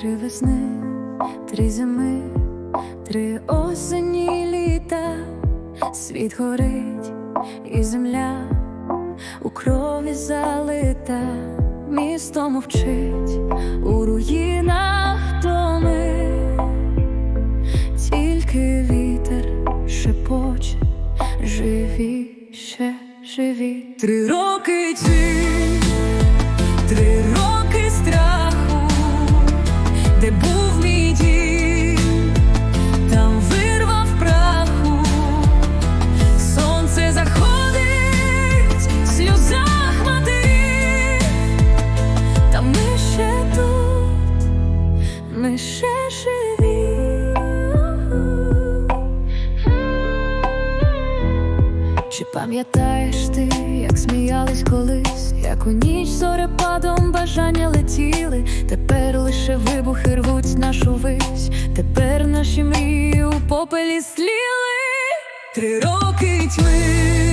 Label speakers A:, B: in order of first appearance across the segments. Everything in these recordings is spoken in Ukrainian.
A: Три весни, три зими, три осені літа, світ горить і земля у крові залита, місто мовчить у руїнах доми, тільки вітер шепоче, живі ще живі. Три роки ці, Чи пам'ятаєш ти, як сміялись колись, як у ніч зорепадом бажання летіли, тепер лише вибухи рвуть нашу вись, тепер наші мрії у попелі сліли. Три роки тьми,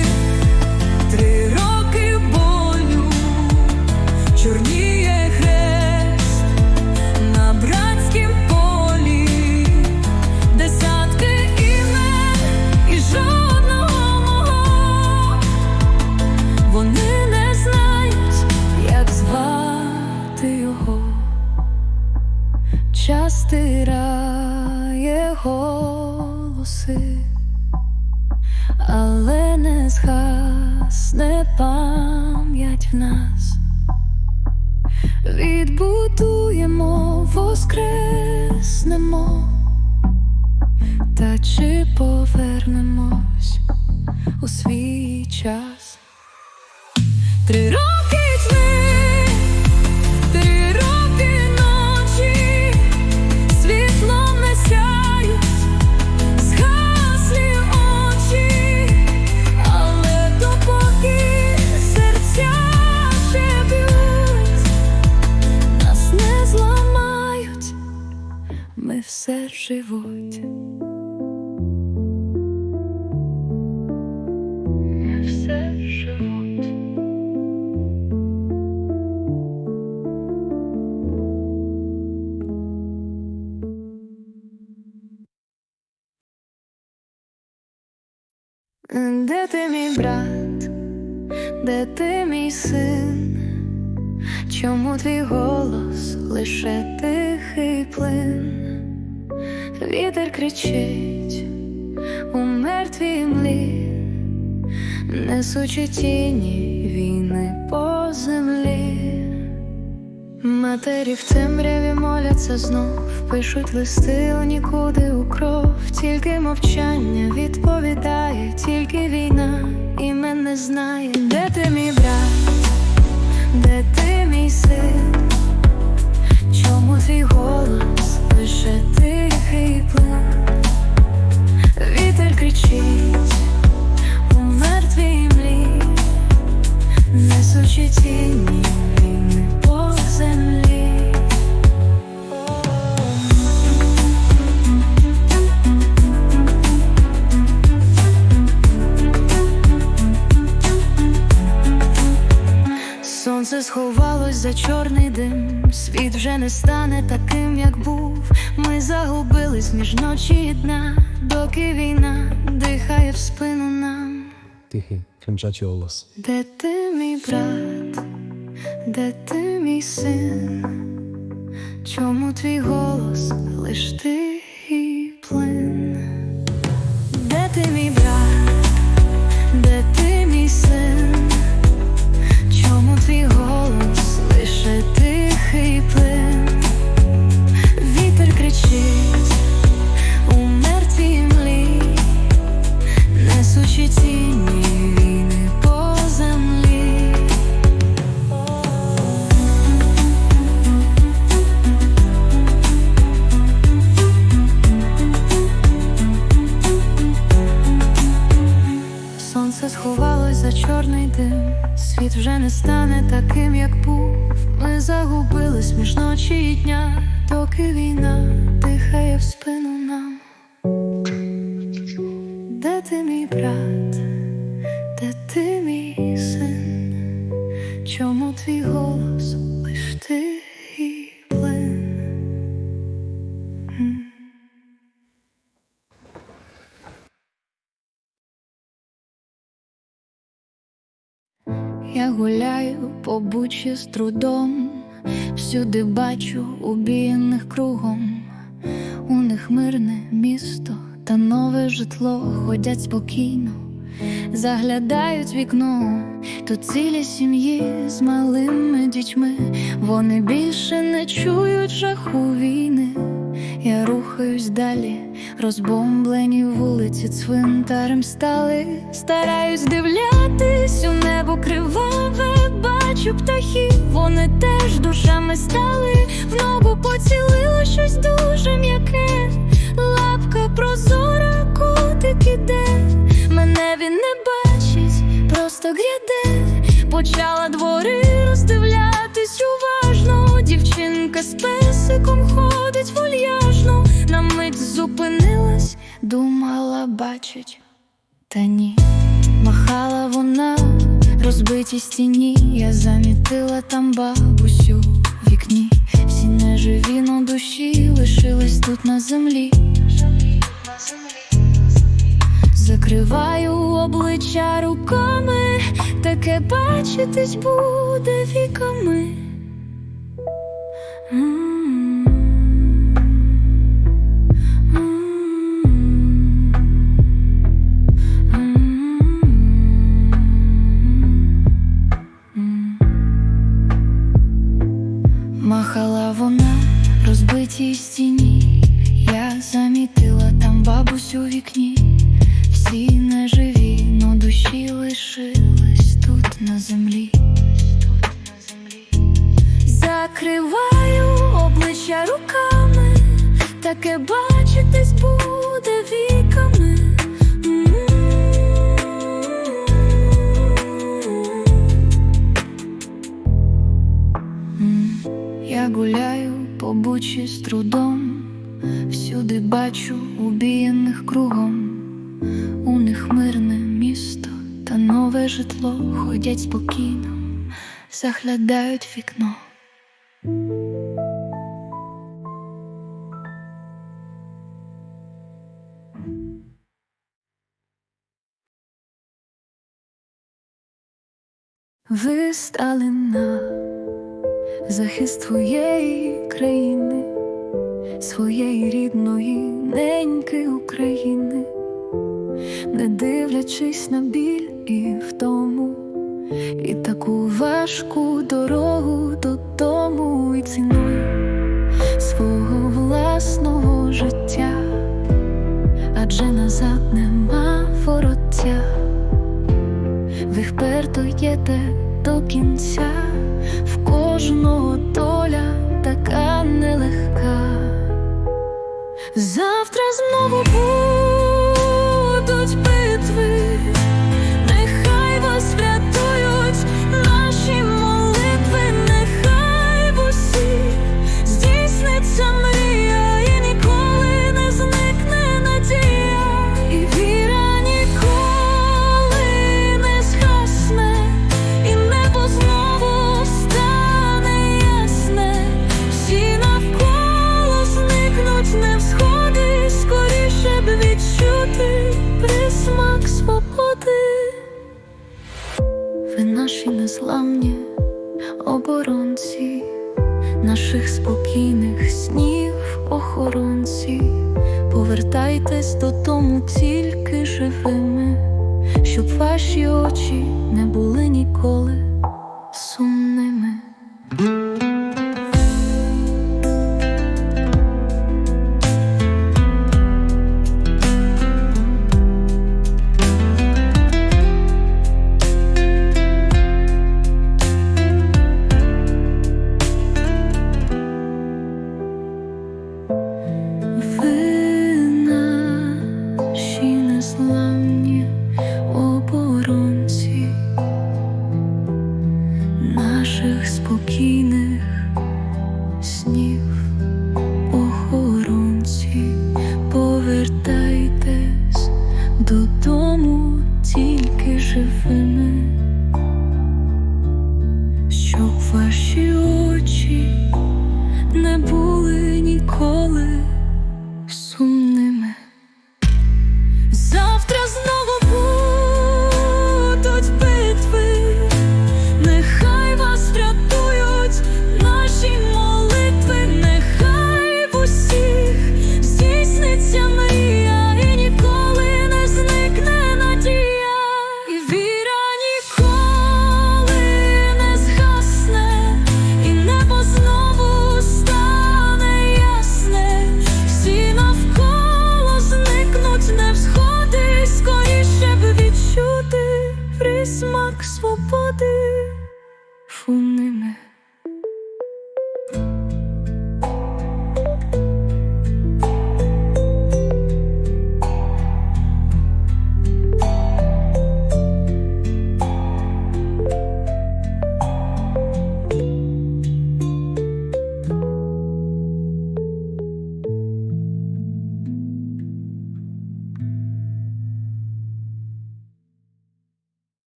A: воскреснемо, та чи повернемось у свій час? Три роки все живуть. Все живуть. Де ти мій брат, де ти мій син? Чому твій голос лише тихий плин? Вітер кричить у мертвій млі, несучи тіні війни по землі. Матері в темряві моляться знов, пишуть листи у нікуди у кров, тільки мовчання відповідає, тільки війна імен не знає. Де ти мій брат, Сонце сховалось за чорний дим, світ вже не стане таким, як був. Ми загубились між ночі і дня, доки війна дихає в спину нам.
B: Тихий, тремтячий голос.
A: Де ти, мій брат, де ти, мій син? Чому твій голос лиш тихий Сонце сховалось за чорний дим, світ вже не стане таким, як був. Ми загубились між ночі і дня, доки війна дихає в спину я гуляю по бучі з трудом, всюди бачу убієних кругом, у них мирне місто та нове житло ходять спокійно, заглядають вікно, тут цілі сім'ї з малими дітьми, вони більше не чують жаху війни. Я рухаюсь далі, розбомблені вулиці цвинтарем стали. Стараюсь дивлятись у небо криваве, бачу птахів, вони теж душами стали. В ногу поцілило щось дуже м'яке, лапка прозора, котик іде. Мене він не бачить, просто гряде. Почала двори роздивлятись уважно. Дівчинка з песиком ходить вольяжно. Думала, бачить, та ні. Махала вона розбитій стіні. Я замітила там бабусю в вікні. Всі неживі на душі лишились тут на землі. Закриваю обличчя руками, таке бачитись буде віками. Таке бачитись буде віками. Я гуляю по бучі з трудом, всюди бачу убієних кругом. У них мирне місто та нове житло ходять спокійно, заглядають вікно. Ви стали на захист твоєї країни, своєї рідної неньки України. Не дивлячись на біль і втому, і таку важку дорогу додому наші незламні оборонці, наших спокійних снів охоронці. Повертайтесь додому тільки живими, щоб ваші очі не були ніколи сумними.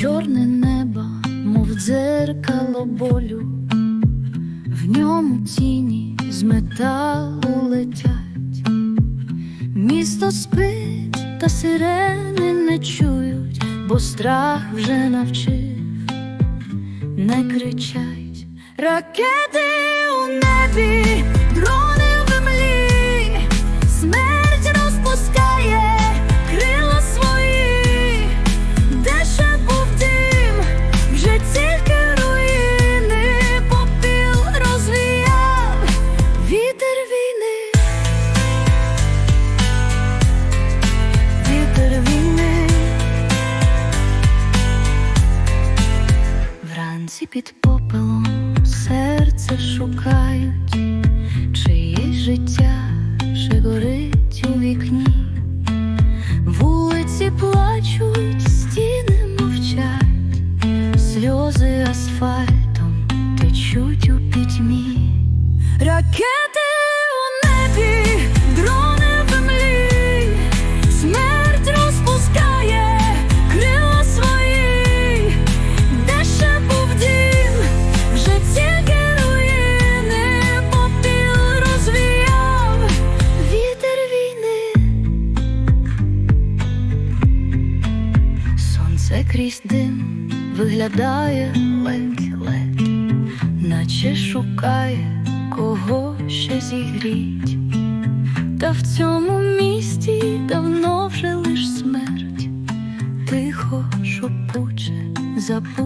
A: Чорне небо, мов дзеркало болю, в ньому тіні з металу летять, місто спить, та сирени не чують, бо страх вже навчив, не кричать. Ракети у небі, вранці під попелом серце шукають, чиє життя виглядає ледь-ледь, наче шукає кого ще зігріть. Та в цьому місті давно вже лиш смерть, тихо шопуче забути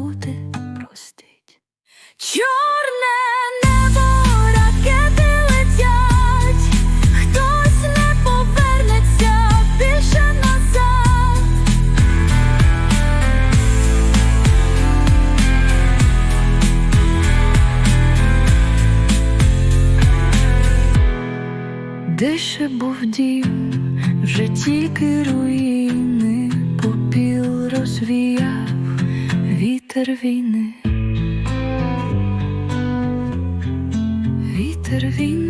A: Ще був дім, вже тільки руїни, попіл розвіяв вітер війни, вітер війни.